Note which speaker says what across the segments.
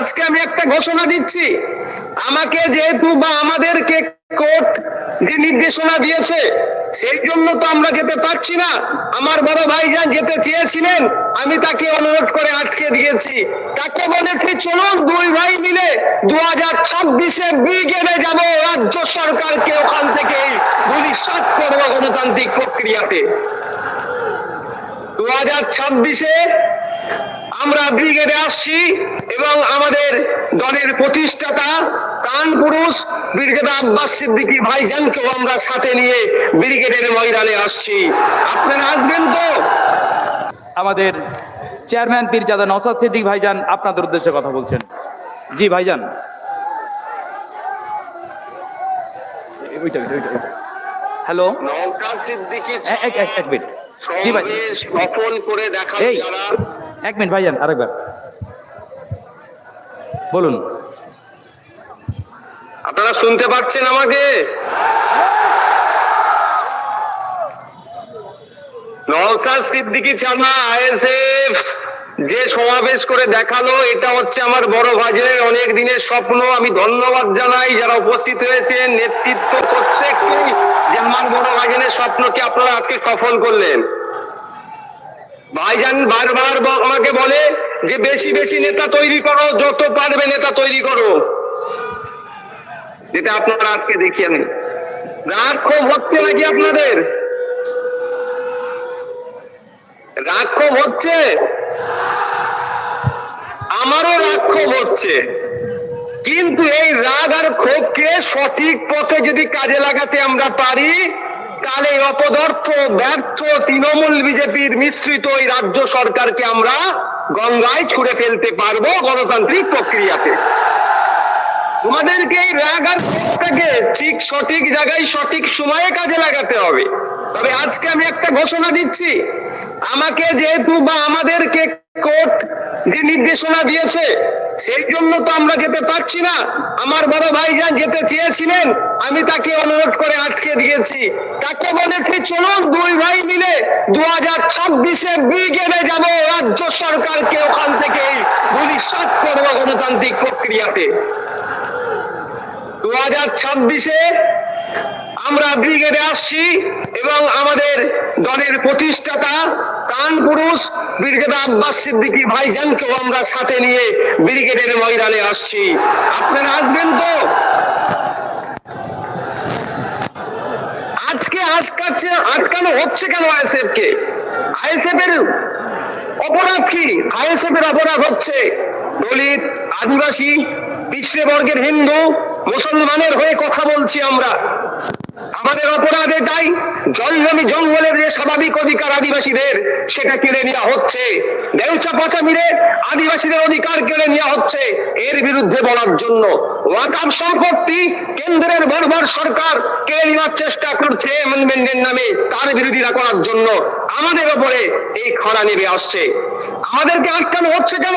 Speaker 1: আজকে আমি একটা ঘোষণা দিচ্ছি। আমাকে যেহেতু বা আমাদেরকে কোর্ট যে নির্দেশনা দিয়েছে, সেই জন্য তো আমরা যেতে পারছি না। আমার বড় ভাইজান যেতে চেয়েছিলেন, আমি তাকে অনুরোধ করে আটকে দিয়েছি। তাকে বলেছি, চলুন দুই ভাই মিলে দু হাজার ছাব্বিশে ব্রিগেডে যাব, রাজ্য সরকারকে ওখান থেকে ভবিষ্যৎ করব গণতান্ত্রিক প্রক্রিয়াতে। দু হাজার ছাব্বিশে আমরা ব্রিগেডে আসছি এবং আমাদের দলের প্রতিষ্ঠাতা প্রাণ পুরুষ ব্রিগেডার আব্বাস সিদ্দিকী ভাইজানকেও আমরা সাথে নিয়ে ব্রিগেডের ময়দানে আসছি। আপনারা আসবেন তো?
Speaker 2: আমাদের চেয়ারম্যান পীরজাদা নওসাদ সিদ্দিক ভাইজান আপনাদের উদ্দেশ্যে কথা বলছেন। জি ভাইজান। হ্যালো?
Speaker 1: নওশাদ সিদ্দিকী
Speaker 2: এক মিনিট। জি ভাই।
Speaker 1: সফল করে দেখা যারা।
Speaker 2: এক মিনিট ভাইজান আরেকবার। বলুন।
Speaker 1: আপনারা শুনতে পাচ্ছেন আমাকে? নওশাদ সিদ্দিকী চানা আইএসএফ যে সমাবেশ করে দেখাল, এটা হচ্ছে আমার বড় ভাজের অনেক দিনের স্বপ্ন। আমি ধন্যবাদ জানাই যারা উপস্থিত হয়েছেন, নেতৃত্ব প্রত্যেককেই যে আমার বড় ভাজনের স্বপ্নকে আপনারা আজকে সফল করলেন। ভাইজান বারবার আমাকে বলে যে বেশি বেশি নেতা তৈরি করো, যত পারবে নেতা তৈরি করো। যেটা আপনারা আজকে দেখি আমি। রাগ ক্ষোভ হচ্ছে নাকি আপনাদের? রাগ ক্ষোভ হচ্ছে? আমারও রাগ ক্ষোভ হচ্ছে। কিন্তু এই রাগ আর ক্ষোভকে সঠিক পথে যদি কাজে লাগাতে আমরা পারি এই অপদার্থ, ব্যর্থ তৃণমূল বিজেপির মিশ্রিত এই রাজ্য সরকারকে আমরা গঙ্গায় ছুড়ে ফেলতে পারব গণতান্ত্রিক প্রক্রিয়াতে। তোমাদেরকে ক্ষোভটাকে ঠিক সঠিক জায়গায়, সঠিক সময়ে কাজে লাগাতে হবে। তবে আজকে আমি একটা ঘোষণা দিচ্ছি। আমাকে যেহেতু বা আমাদেরকে কোর্ট যে নির্দেশনা দিয়েছে, সেই জন্য তো আমরা যেতে পারছি না। আমার বড় ভাইজান যেতে চেয়েছিলেন, আমি তাকে অনুরোধ করে আটকে দিয়েছি। তাকে বলেছি, চলুন দুই ভাই মিলে দু হাজার ছাব্বিশে ব্রিগেডে যাব, রাজ্য সরকারকে ওখান থেকে ভবিষ্যৎ করব গণতান্ত্রিক প্রক্রিয়াতে। দু হাজার ছাব্বিশে আমরা ব্রিগেডে আসছি এবং আমাদের দলের প্রতিষ্ঠাতা প্রাণ পুরুষ, ব্রিগেড আব্বাস সিদ্দিকী ভাইজানকেও আমরা সাথে নিয়ে ব্রিগেডের ময়দানে আসছি। আপনারা আসবেন তো? আজকে আটকাচ্ছে, আটকানো হচ্ছে কেন আইএসএফ কে আইএসএফ এর অপরাধ কি? আইএসএফ এর অপরাধ হচ্ছে দলিত, আদিবাসী, পিছড়ে বর্গের হিন্দু, মুসলমানের হয়ে কথা বলছি আমরা। আমাদের অপরাধ এটাই জঙ্গমি জঙ্গলের যে স্বাভাবিক অধিকার আদিবাসীদের, সেটা কেড়ে নেওয়া হচ্ছে। দেউচা পাচামিরে আদিবাসীদের অধিকার কেড়ে নেওয়া হচ্ছে এর বিরুদ্ধে বলার জন্য। ওয়াকাব সম্পত্তি কেন্দ্রের বর্বর সরকার কেড়ে নেওয়ার চেষ্টা করছে নামে, তার বিরোধিতা করার জন্য। আমাদের ওপরে এই খরা নেমে আসছে। আমাদেরকে আটকানো হচ্ছে কেন?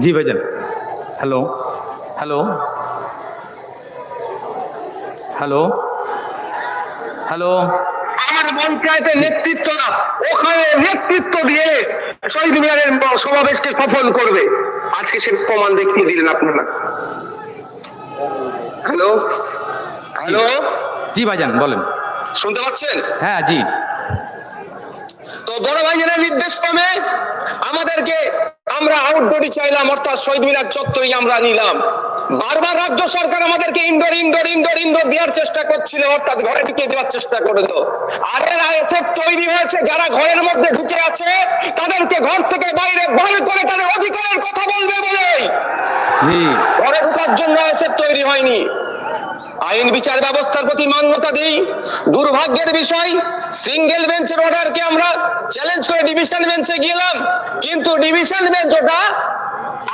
Speaker 2: জি ভাইজান। হ্যালো। হ্যালো। হ্যালো। হ্যালো।
Speaker 1: আমার পঞ্চায়েতের নেতৃত্ব ওখানে নেতৃত্ব দিয়ে শহীদ মিনারের সমাবেশকে সফল করবে। আজকে সে প্রমাণ দেখিয়ে দিলেন আপনারা। হ্যালো। হ্যালো।
Speaker 2: জি ভাইজান বলেন।
Speaker 1: শুনতে পাচ্ছেন?
Speaker 2: হ্যাঁ জি।
Speaker 1: তো বড় ভাইজানের নির্দেশ পাবে আমাদেরকে আমরা আউটডোরই চাইলাম অর্থাৎ শহীদ মিনার চত্বরই আমরা নিলাম। বারবার রাজ্য সরকার আমাদেরকে ইনডোর ইনডোর ইনডোর ইনডোর দেওয়ার চেষ্টা করছিল অর্থাৎ ঘরে ঢুকিয়ে দেওয়ার চেষ্টা করল আর এর আইএসএফ তৈরি হয়েছে যারা ঘরের মধ্যে ঢুকে আছে তাদেরকে ঘর থেকে বাইরে বার করে তাদের অধিকারের কথা বলবে বলেই।
Speaker 2: জি।
Speaker 1: ঘরে ঢুকার জন্য আইএসএফ তৈরি হয়নি। আইন বিচার ব্যবস্থার প্রতি মান্যতা দিই। দুর্ভাগ্যের বিষয় সিঙ্গেল বেঞ্চের অর্ডারকে আমরা চ্যালেঞ্জ করে ডিভিশন বেঞ্চে গেলাম কিন্তু ডিভিশন বেঞ্চ ওটা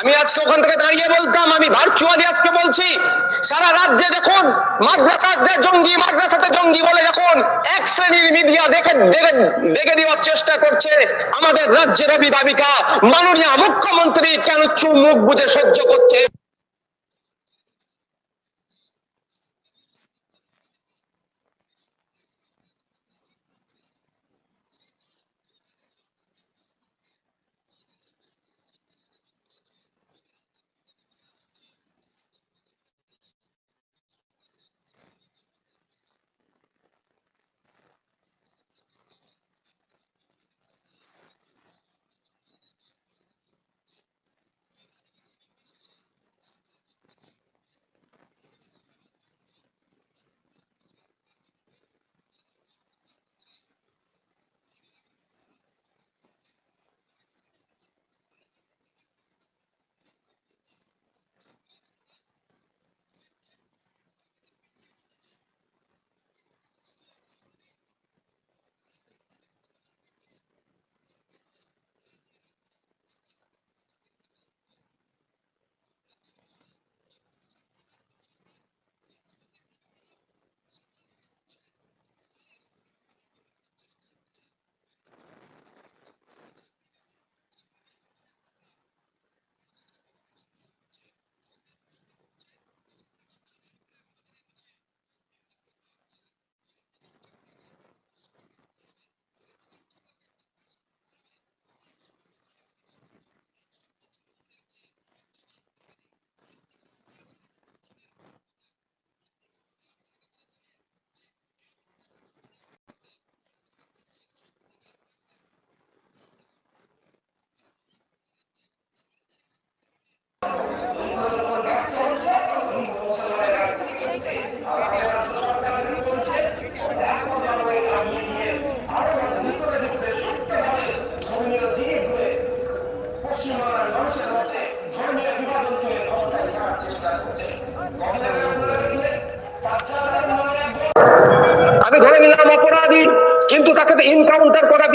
Speaker 1: আমি আজকে ওখান থেকে দাঁড়িয়ে বলতাম, আমি ভার্চুয়ালি আজকে বলছি, সারা রাজ্যে দেখুন, মাদ্রাসাতে জঙ্গি মাদ্রাসাতে জঙ্গি বলে যখন এক শ্রেণির মিডিয়া দেখে দেখে দেওয়ার চেষ্টা করছে, আমাদের রাজ্যের অভিভাবিকা, মাননীয় মুখ্যমন্ত্রী কেন চুমুখ বুঝে সহ্য করছে?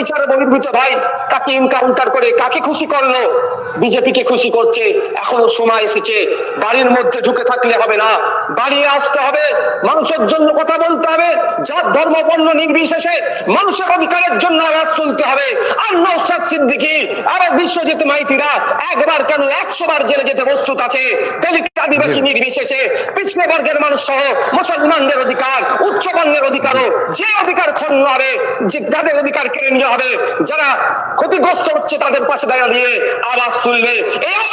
Speaker 1: বিচারে বহির্ভূত ভাই, তাকে ইনকাউন্টার করে কাকে খুশি করল? বিজেপিকে খুশি করছে, এখনও সময় এসেছে। বাড়ির মধ্যে ঢুকে থাকলে হবে না। বাড়ি আসতে হবে। মানুষের জন্য কথা বলতে হবে। যার ধর্ম, বর্ণ নির্বিশেষে মানুষের অধিকারের জন্য আওয়াজ তুলতে হবে। আর নৌসাদ সিদ্দিকি আর বিশ্বজিৎ মাইতিরা একবার কেন একশো বার জেলে যেতে প্রস্তুত আছে? আদিবাসী নির্বিশেষে পিছনে বর্গের মানুষ সহ মুসলমানদের অধিকার উচ্চ বর্ণের অধিকারও যে অধিকার ক্ষণ হবে যে যাদের অধিকার কেড়ে নিয়ে হবে যারা ক্ষতিগ্রস্ত হচ্ছে তাদের পাশে দাঁড়িয়ে আওয়াজ তুলবে। এই